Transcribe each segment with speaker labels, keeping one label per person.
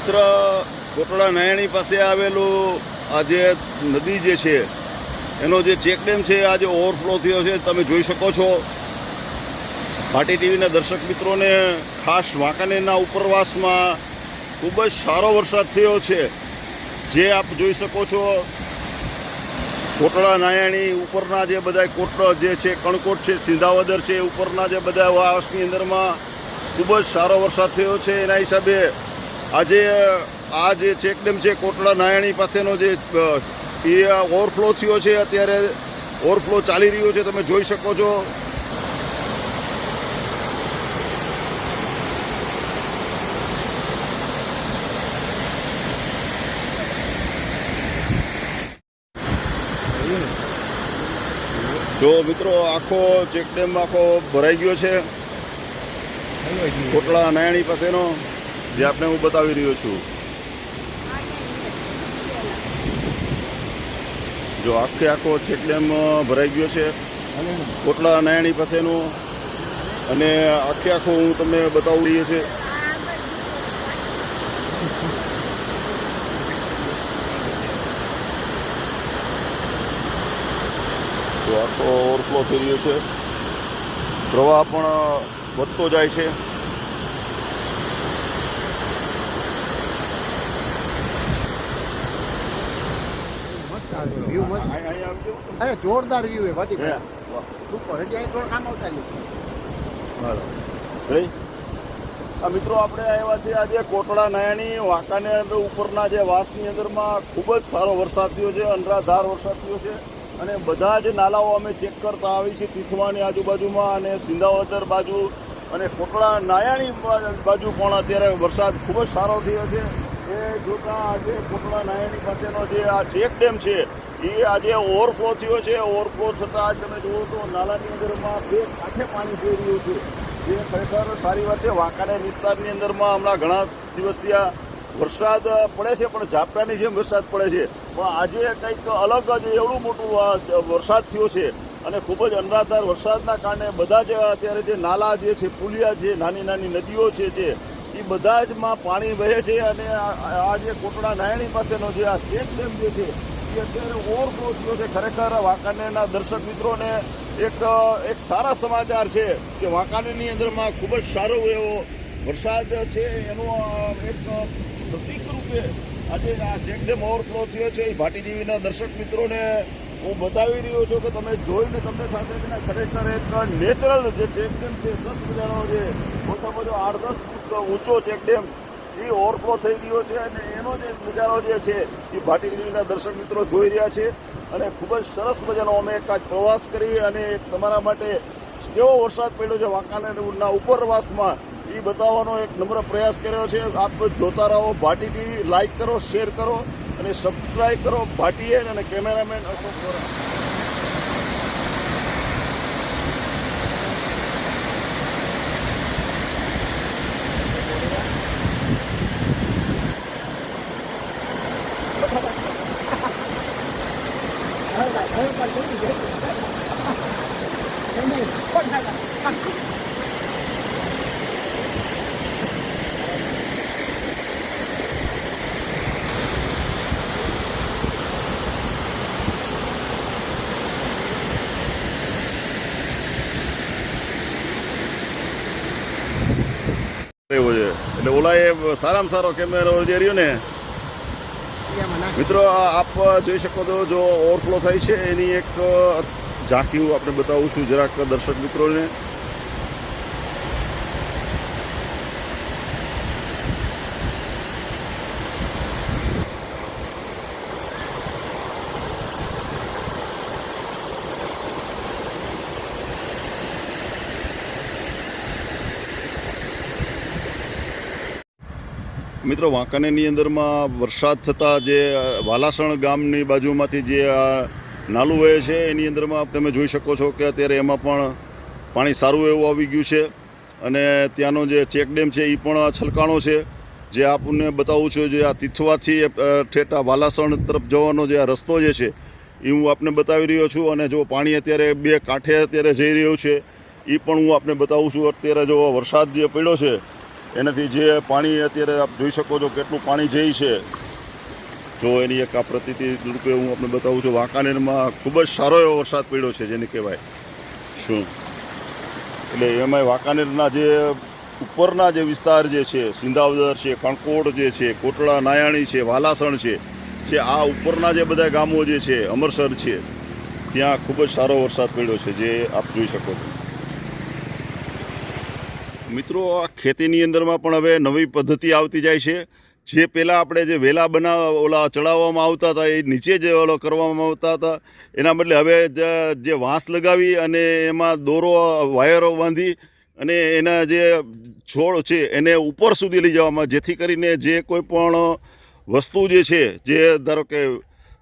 Speaker 1: મિત્ર કોટડા નયાણી પાસે આવેલું આ જે નદી જે છે, એનો જે ચેક ડેમ છે આજે ઓવરફ્લો થયો છે, તમે જોઈ શકો છો. ભાટી ટીવીના દર્શક મિત્રોને ખાસ વાંકાનેરના ઉપરવાસમાં ખૂબ જ સારો વરસાદ થયો છે. જે આપ જોઈ શકો છો કોટડા નાયાણી ઉપરના જે બધા કોટ જે છે, કણકોટ છે, સિંધાવદર છે ઉપરના જે બધા વાસની અંદરમાં ખૂબ જ સારો વરસાદ થયો છે. એના હિસાબે આજે આ જે ચેકડેમ છે કોટડા નાયણી પાસેનો જે એ ઓવરફ્લો થયો છે અત્યારે ઓવરફ્લો ચાલી રહ્યો છે તમે જોઈ શકો છો. જો મિત્રો આખો ચેકડેમ આખો ભરાઈ ગયો છે. કોટડા નાયણી પાસેનો. જે આપને હું બતાવી રહ્યો છું. જો આખે આખો ચેકડેમ ભરાઈ ગયો છે. કોટલા, નાયણી પાસેનો. અને આખે આખો હું તમને બતાવી રહ્યો છે. તો આખો ઓવરફ્લો થઈ રહ્યો છે. પ્રવાહ પણ વધતો જાય છે.
Speaker 2: વ્યૂ મસ્ત. અરે જોરદાર વ્યૂ એ
Speaker 1: બધી
Speaker 2: સુપર. હજી અહીં થોડું કામ આવતા
Speaker 1: મિત્રો આપણે આવ્યા છે આજે કોટડા નયાની વાંકાનેર ઉપરના જે વાસની અંદરમાં. ખૂબ જ સારો વરસાદ થયો છે અનરાધાર વરસાદ થયો છે. અને બધા જ નાલાઓ અમે ચેક કરતા આવી છીએ તીથવાની આજુબાજુમાં અને સિંધાવદર બાજુ. અને કોટડા નાયાણી બાજુ પણ અત્યારે વરસાદ ખૂબ જ સારો થયો છે. એ જોતા આજે કોટડા નાયણી પાસેનો જે આ ચેક ડેમ છે, એ આજે ઓવરફ્લો થયો છે. ઓવરફ્લો થતાં તમે જુઓ તો નાલાની અંદરમાં બે કાંઠે પાણી જઈ રહ્યું છે. જે ખરેખર સારી વાત છે, વાંકાનેર વિસ્તારની અંદરમાં હમણાં ઘણા દિવસથી આ વરસાદ પડે છે, પણ ઝાપટાની જેમ વરસાદ પડે છે. પણ આજે કંઈક અલગ જ એવડું મોટું આ વરસાદ થયો છે. અને ખૂબ જ અનરાધાર વરસાદના કારણે બધા જ અત્યારે જે નાલા જે છે, પુલિયા છે નાની નાની નદીઓ છે જે એ બધા જ માં પાણી વહે છે અને આ જે કોટડા નાયણી પાસેનો જે આ સ્ટેટ ડેમ જે છે, એ અત્યારે ઓવરફ્લો થયો છે. ખરેખર વાંકાનેરના દર્શક મિત્રોને એક એક સારા સમાચાર છે કે વાંકાનેરની અંદરમાં ખૂબ જ સારો એવો વરસાદ છે. એનો એક પ્રતિક રૂપે આજે આ ચેક ડેમ ઓવરફ્લો થયો છે. એ ભાટી ટીવીના દર્શક મિત્રોને હું બતાવી રહ્યો છું કે તમે જોઈને તમને સાથે ખરેખર એક નેચરલ જે ચેકડેમ છે, દસ મજાનો જે ઓછામાં જો આઠ દસ ફૂટ ઊંચો ચેક ડેમ, એ ઓવરફ્લો થઈ ગયો છે અને એનો જે નજારો જે છે, એ ભાટી ટીવીના દર્શક મિત્રો જોઈ રહ્યા છે અને ખૂબ જ સરસ મજાનો અમે એક આજ પ્રવાસ કરી અને તમારા માટે કેવો વરસાદ પડ્યો છે વાંકાનેરના ઉપરવાસમાં, એ બતાવવાનો એક નમ્ર પ્રયાસ કર્યો છે. આપ જોતા રહો, ભાટી ટીવી લાઈક કરો શેર કરો. અને સબસ્ક્રાઈબ કરો ભાટીએ અને કેમેરામેન અશોક વોરા એવો છે એટલે ઓલા એ સારામાં સારો કેમેરો જે રહ્યો ને, મિત્રો આપ જોઈ શકો છો, જો ઓવરફ્લો થાય છે, એની એક ઝાંકી આપણે બતાવું છું જરાક દર્શક મિત્રોને. મિત્રો, વાંકાનેરની અંદરમાં વરસાદ થતાં જે વાલાસણ ગામની બાજુમાંથી જે આ નાલું વહે છે, એની અંદરમાં તમે જોઈ શકો છો કે અત્યારે એમાં પણ પાણી સારું એવું આવી ગયું છે. અને ત્યાંનો જે ચેક ડેમ છે, એ પણ છલકાણો છે. જે આપને બતાવું છું, જે આ તિથવાથી ઠેઠા વાલાસણ તરફ જવાનો જે આ રસ્તો જે છે, એ હું આપને બતાવી રહ્યો છું. અને જો પાણી અત્યારે બે કાંઠે અત્યારે જઈ રહ્યું છે, એ પણ હું આપને બતાવું છું. અત્યારે જો વરસાદ જે પડ્યો છે એનાથી જે પાણી અત્યારે આપ જોઈ શકો છો કેટલું પાણી જઈ છે, જો એની એક આ પ્રતિતિ રૂપે હું આપને બતાવું છું, વાંકાનેરમાં ખૂબ જ સારો એવો વરસાદ પડ્યો છે જેને કહેવાય શું. એટલે એમાંય વાંકાનેરના જે ઉપરના જે વિસ્તાર જે છે, સિંધાવદર છે કણકોટ જે છે, કોટડા, નાયાણી છે, વાલાસણ છે, જે આ ઉપરના જે બધા ગામો જે છે, અમરસર છે, ત્યાં ખૂબ જ સારો વરસાદ પડ્યો છે જે આપ જોઈ શકો છો. મિત્રો, આ ખેતીની અંદરમાં પણ હવે નવી પદ્ધતિ આવતી જાય છે. જે પહેલાં આપણે જે વેલા બનાવ, ઓલા ચડાવવામાં આવતા હતા, એ નીચે જે ઓલો કરવામાં આવતા હતા, એના બદલે હવે જ- વાંસ લગાવી અને એમાં દોરો, વાયરો બાંધી અને એના જે છોડ છે, એને ઉપર સુધી લઈ જવામાં, જેથી કરીને જે કોઈ પણ વસ્તુ જે છે, જે ધારો કે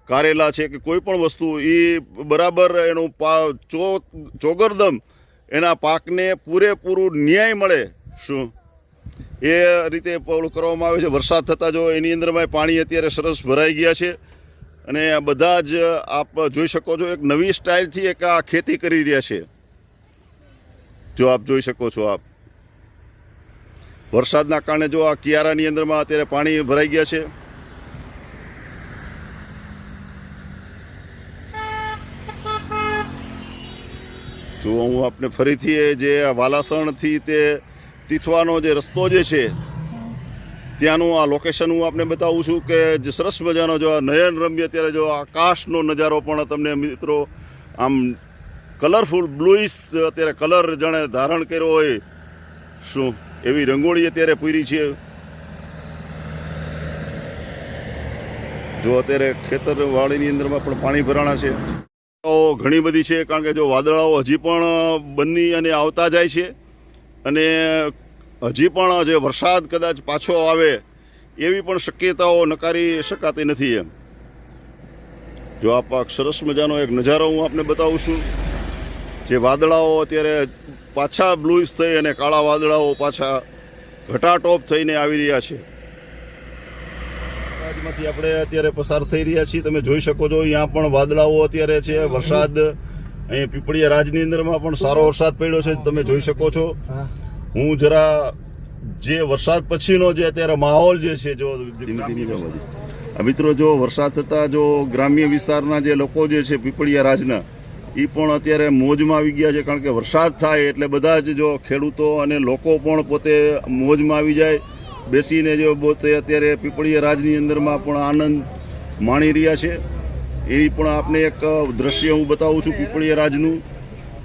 Speaker 1: કારેલા છે કે કોઈ પણ વસ્તુ એ બરાબર એનું પા, ચો, ચોગરદમ એના પાકને પૂરેપૂરું ન્યાય મળે શું? એ રીતે ઓલું કરવામાં આવે છે. વરસાદ થતાં જો એની અંદરમાં પાણી અત્યારે સરસ ભરાઈ ગયા છે. અને આ બધા જ આપ જોઈ શકો છો, એક નવી સ્ટાઇલથી એક આ ખેતી કરી રહ્યા છે. જો આપ જોઈ શકો છો આપ. વરસાદના કારણે જો આ કિયારાની અંદરમાં અત્યારે પાણી ભરાઈ ગયા છે. જો હું આપને ફરીથી એ જે વાલાસણથી તે તીથવાનો જે રસ્તો જે છે, ત્યાંનું આ લોકેશન હું આપને બતાવું છું કે જે સરસ મજાનો જો આ નયન રમ્ય ત્યારે જો આકાશનો નજારો પણ તમને મિત્રો આમ કલરફુલ બ્લુઇસ અત્યારે કલર જાણે ધારણ કર્યો હોય, શું એવી રંગોળી અત્યારે પૂરી છે? જો અત્યારે ખેતર વાડીની અંદરમાં પણ પાણી ભરાણા છે. ઘણી બધી છે, કારણ કે જો વાદળાઓ હજી પણ બની અને આવતા જાય છે. અને હજી પણ જે વરસાદ કદાચ પાછો આવે, એવી પણ શક્યતાઓ નકારી શકાતી નથી એમ. જો આ સરસ મજાનો એક નજારો હું આપને બતાવું છું, જે વાદળાઓ અત્યારે પાછા બ્લુઇશ થઈ અને કાળા વાદળાઓ પાછા ઘટાટોપ થઈને આવી રહ્યા છે. આજમાંથી આપણે અત્યારે પસાર થઈ રહ્યા છીએ. તમે જોઈ શકો છો અહીંયા પણ વાદળાઓ અત્યારે છે વરસાદ. અહીંયા પીપળિયા રાજની અંદરમાં પણ સારો વરસાદ પડ્યો છે તમે જોઈ શકો છો.
Speaker 2: હું.
Speaker 1: જરા જે વરસાદ પછીનો જે અત્યારે માહોલ જે છે જો મિત્રો જો વરસાદ થતાં જો ગ્રામ્ય વિસ્તારના જે લોકો જે છે પીપળિયા રાજના એ પણ અત્યારે મોજમાં આવી ગયા છે કારણ કે વરસાદ થાય એટલે બધા જ જો ખેડૂતો અને લોકો પણ પોતે મોજમાં આવી જાય. બેસીને જો પોતે અત્યારે પીપળીયા રાજની અંદરમાં પણ આનંદ માણી રહ્યા છે. એની પણ આપને એક દ્રશ્ય હું બતાવું છું પીપળીયા રાજનું,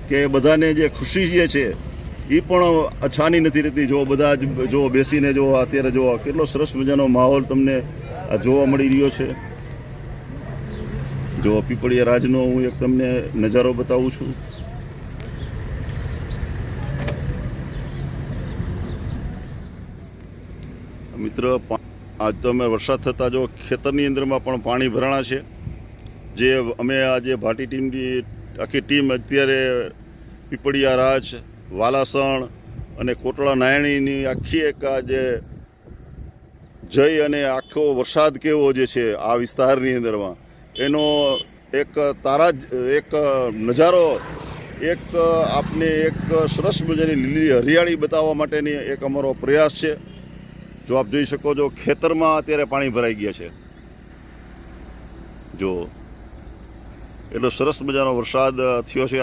Speaker 1: કે બધાને જે ખુશી જે છે એ પણ અછાની નથી રહેતી. જો બધા જ જો બેસીને જો અત્યારે જો કેટલો સરસ મજાનો માહોલ તમને જોવા મળી રહ્યો છે. જો પીપળીયા રાજનો હું એક તમને નજારો બતાવું છું. મિત્ર આજ તો અમે વરસાદ થતાં જો ખેતરની અંદરમાં પણ પાણી ભરાણા છે. જે અમે આજે ભાટી ટીમની, આખી ટીમ અત્યારે પીપળિયા રાજ, વાલાસણ અને કોટડા નાયણીની આખી એક આજે જય અને આખો વરસાદ કેવો જે છે આ વિસ્તારની અંદરમાં. એનો એક તારા એક નજારો, એક આપને એક સરસ મજાની લીલી હરિયાળી બતાવવા માટેની એક અમારો પ્રયાસ છે. જો આપ જોઈ શકો છો ખેતરમાં અત્યારે પાણી ભરાઈ ગયા છે. જો એટલો સરસ મજાનો વરસાદ થયો છે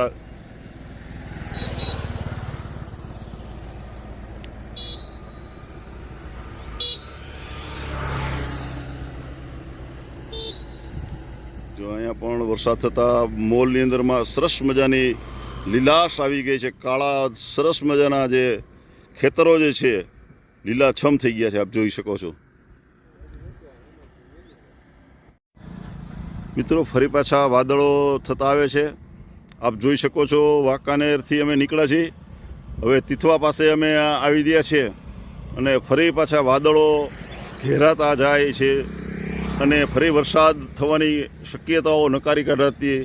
Speaker 1: જો અહીંયા પણ વરસાદ થતાં મોલની અંદરમાં સરસ મજાની લીલાશ આવી ગઈ છે. કાળા, સરસ મજાના જે ખેતરો જે છે લીલાછમ થઈ ગયા છે, આપ જોઈ શકો છો. મિત્રો, ફરી પાછા વાદળો થતા આવે છે. આપ જોઈ શકો છો, વાંકાનેરથી અમે નીકળ્યા છીએ. હવે તિથવા પાસે અમે આવી ગયા છીએ અને ફરી પાછા વાદળો ઘેરાતા જાય છે અને ફરી વરસાદ થવાની શક્યતાઓ નકારી કાઢાતી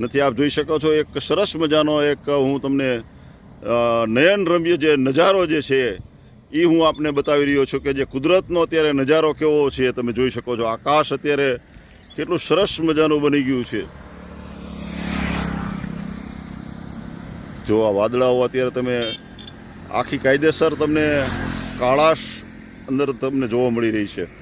Speaker 1: નથી. આપ જોઈ શકો છો, એક સરસ મજાનો એક હું તમને નયન રમ્ય જે નજારો જે છે એ હું આપને બતાવી રહ્યો છું કે જે કુદરતનો અત્યારે નજારો કેવો છે, તમે જોઈ શકો છો. આકાશ અત્યારે કેટલું સરસ મજાનું બની ગયું છે. જો આ વાદળાઓ અત્યારે તમે આખી કાયદેસર તમને કાળાશ અંદર તમને જોવા મળી રહી છે.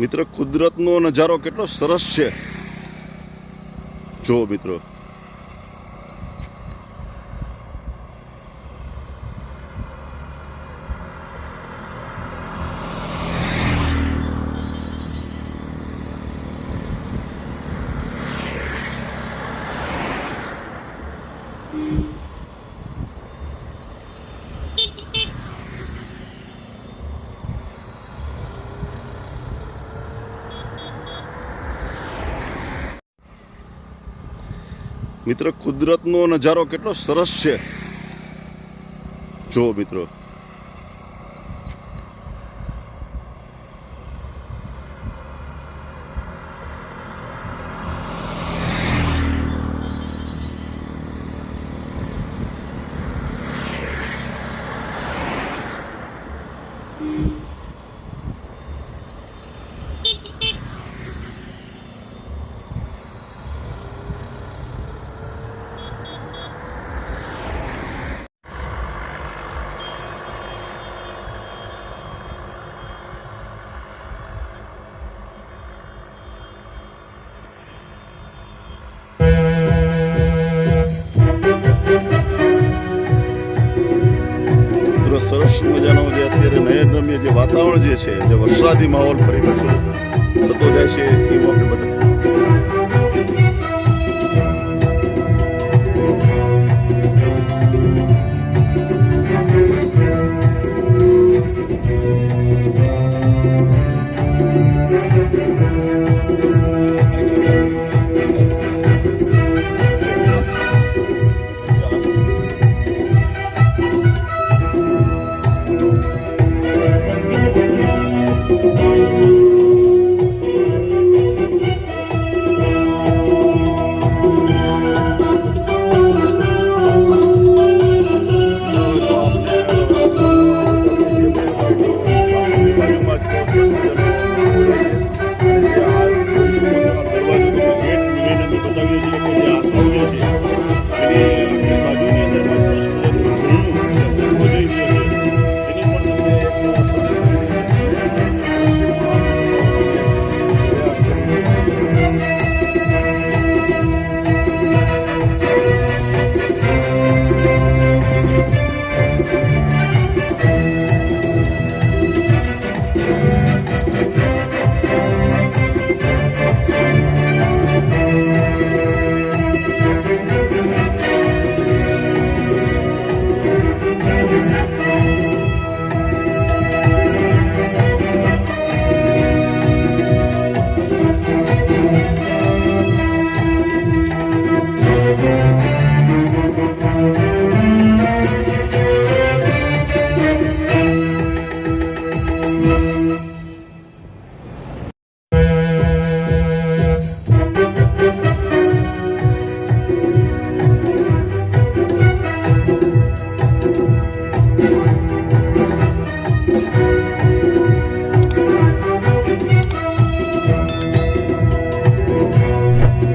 Speaker 1: મિત્ર કુદરતનો નજારો કેટલો સરસ છે. જો મિત્રો મિત્ર કુદરતનો નજારો કેટલો સરસ છે. જો મિત્રો મિત્રો. મસ્ત મજાનો જે અત્યારે નયનરમ્ય જે વાતાવરણ જે છે, જે વરસાદી માહોલ ફરી પાછો થતો જાય છે એ માટે બધા